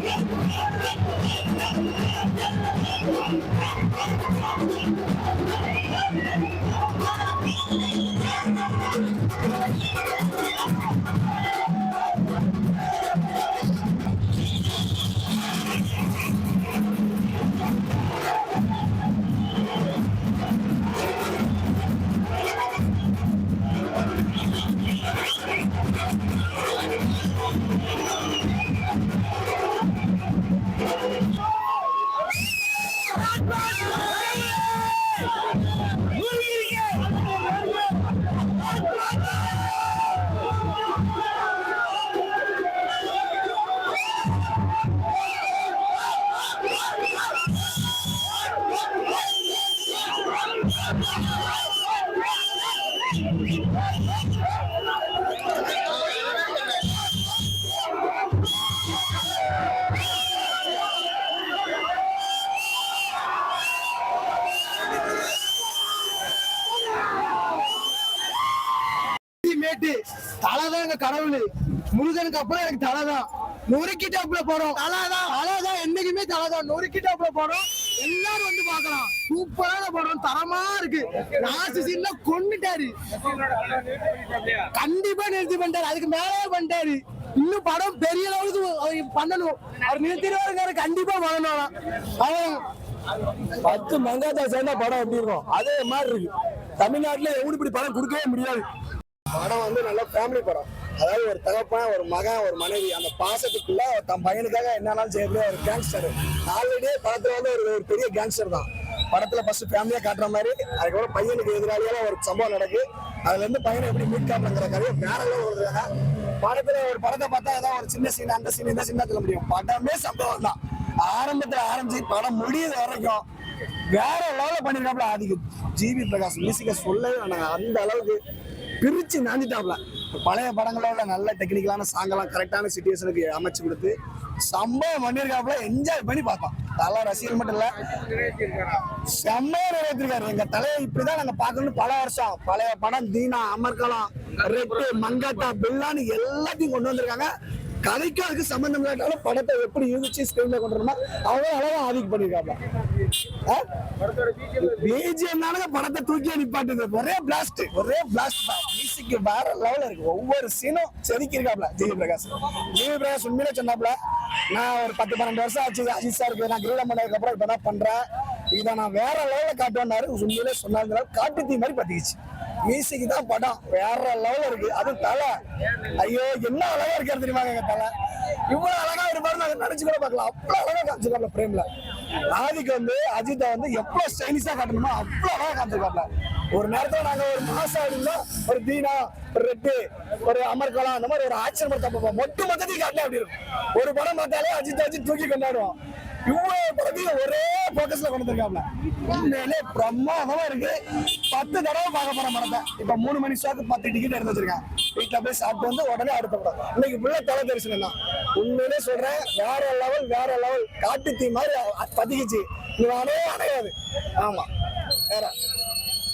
Thank you. மேட்டு தலைதான் எங்க கடவுள். முருகனுக்கு அப்புறம் எனக்கு தலைதான். நொறுக்கிட்டாப்புல போறோம். தலைதான் தலைதான் என்னைக்குமே தலைதான். நொறுக்கிட்டாப்புல போறோம். எல்லாரும் வந்து பார்க்கலாம். சூப்பரான படம் தரமா இருக்கு. லாஸ்ட் சீன்ல கொன்னுட்டாரு. கண்டிப்பா நிறுத்தி பண்ணிட்டாரு. அதுக்கு மேலே பண்ணிட்டாரு. இன்னும் படம் பெரிய அளவுக்கு அவர் பண்ணணும். அவர் நிறுத்திடுவாருங்காரு கண்டிப்பா பண்ணணும் அவன் பத்து மங்காத்தா சேர்ந்தா படம் எப்படி இருக்கும்? அதே மாதிரி இருக்கு. தமிழ்நாட்டுல எவனு இப்படி படம் கொடுக்கவே முடியாது. படம் வந்து நல்ல ஃபேமிலி படம். அதாவது ஒரு தகப்பன் ஒரு மகன் ஒரு மனைவி அந்த பாசத்துக்குள்ள தன் பையனுக்காக என்னன்னாலும் செய்யக்கூடிய ஒரு கேங்ஸ்டர் ஆல்ரெடி படத்துல வந்து ஒரு ஒரு பெரிய கேங்ஸ்டர் தான். படத்துல ஃபர்ஸ்ட் ஃபேமிலியா காட்டுற மாதிரி அதுக்கப்புறம் பையனுக்கு எதிராளியான ஒரு சம்பவம் நடக்கு அதுல இருந்து பையனை எப்படி மீட் காட்டுங்கிற கதையை வேற லெவல் படத்துல ஒரு படத்தை பார்த்தா ஏதாவது ஒரு சின்ன சீன் அந்த சீன் இந்த சீன் சொல்ல முடியும். படமே சம்பவம் தான். ஆரம்பத்துல ஆரம்பிச்சு படம் முடியுது வரைக்கும் வேற லெவலில் பண்ணிருக்காப்ல அதுக்கு ஜிவி பிரகாஷ் மியூசிக்க சொல்லவே வேணாங்க அந்த அளவுக்கு பிரிச்சு நாந்திட்டாப்ல பழைய படங்களோட நல்ல டெக்னிக்கலான சாங்கெல்லாம் கரெக்டான சுச்சுவேஷனுக்கு அமைச்சு கொடுத்து சம்பவம் பண்ணியிருக்காப்புல என்ஜாய் பண்ணி பார்த்தோம் நல்லா ரசிகர் மட்டும் இல்ல செம்மையாக நிறைவேற்றிருக்காரு. எங்கள் தலையை இப்படிதான் நாங்கள் பார்க்கணும் பல வருஷம். பழைய படம் தீனா அமர்கலம் ரெட்டு மங்காத்தா பில்லான்னு எல்லாத்தையும் கொண்டு வந்திருக்காங்க. கதைக்கும் அதுக்கு சம்பந்தம் இல்லாட்டாலும் படத்தை எப்படி யூகிச்சு ஸ்கிரீன்ல கொண்டு அவ்வளோ அழகா ஆதிக்கு பண்ணிருக்காப்ல. பிஜிஎம் தானங்க படத்தை தூக்கி நிப்பாட்டுது. ஒரே பிளாஸ்ட் ஒரே பிளாஸ்ட் மியூசிக் வேற லெவல்ல இருக்கு. ஒவ்வொரு சீனும் செதுக்கி இருக்காப்ல ஜிவி பிரகாஷ் ஜிவி பிரகாஷ் உண்மையில சொன்னாப்ல நான் ஒரு பத்து பன்னெண்டு வருஷம் ஆச்சு அஜித் சாருக்கு நான் கிரீடம் பண்ணதுக்கு அப்புறம் இப்ப தான் பண்றேன். இதை நான் வேற லெவல்ல காட்டுவேன்னாரு. உண்மையிலே சொன்னாங்க காட்டு தீ மாதிரி பத்திக்கிச்சு. மியூசிக் தான் படம். வேற லெவல் இருக்கு. அதுவும் தலை. ஐயோ என்ன அழகா இருக்காரு தெரியுமாங்க எங்க தலை? இவ்வளவு அழகா இருப்பாரு நாங்க நினைச்சு கூட பார்க்கலாம். அவ்வளவு அழகா காமிச்சிருக்காப்ல பிரேம்ல ஆதிக்கு வந்து அஜித்தை வந்து எவ்வளவு ஸ்டைலிஷா காட்டணுமோ அவ்வளவு அழகா காமிச்சிருக்காப்ல. ஒரு நேரத்துல நாங்க ஒரு மாசம் ஆடினா ஒரு தீனா ஒரு ரெட்டு ஒரு அமர்கலா அந்த மாதிரி ஒரு ஆச்சரியம் படத்தை பார்ப்போம் மொத்த மொத்தத்தையும் காட்டினா அப்படி இருக்கும்? ஒரு படம் பார்த்தாலே அஜித் அஜித் தூக்கி கொண்டாடுவோம் இவ்வளவு படத்தையும் ஒரே போக்கஸ்ல கொண்டு வந்திருக்காப்ல உண்மையிலே பிரமாதமா இருக்கு. பத்து தடவை பார்க்க போற படத்தை. இப்ப மூணு மணி ஷோக்கு பத்து டிக்கெட் எடுத்து வச்சிருக்கேன். வீட்டுல போய் சாப்பிட்டு வந்து உடனே அடுத்த படம். இன்னைக்கு உள்ள தலை தரிசனம் தான். உண்மையிலே சொல்றேன் வேற லெவல் வேற லெவல் காட்டு தீ மாதிரி பத்திக்கிச்சு இது அடையாது. ஆமா. வேற.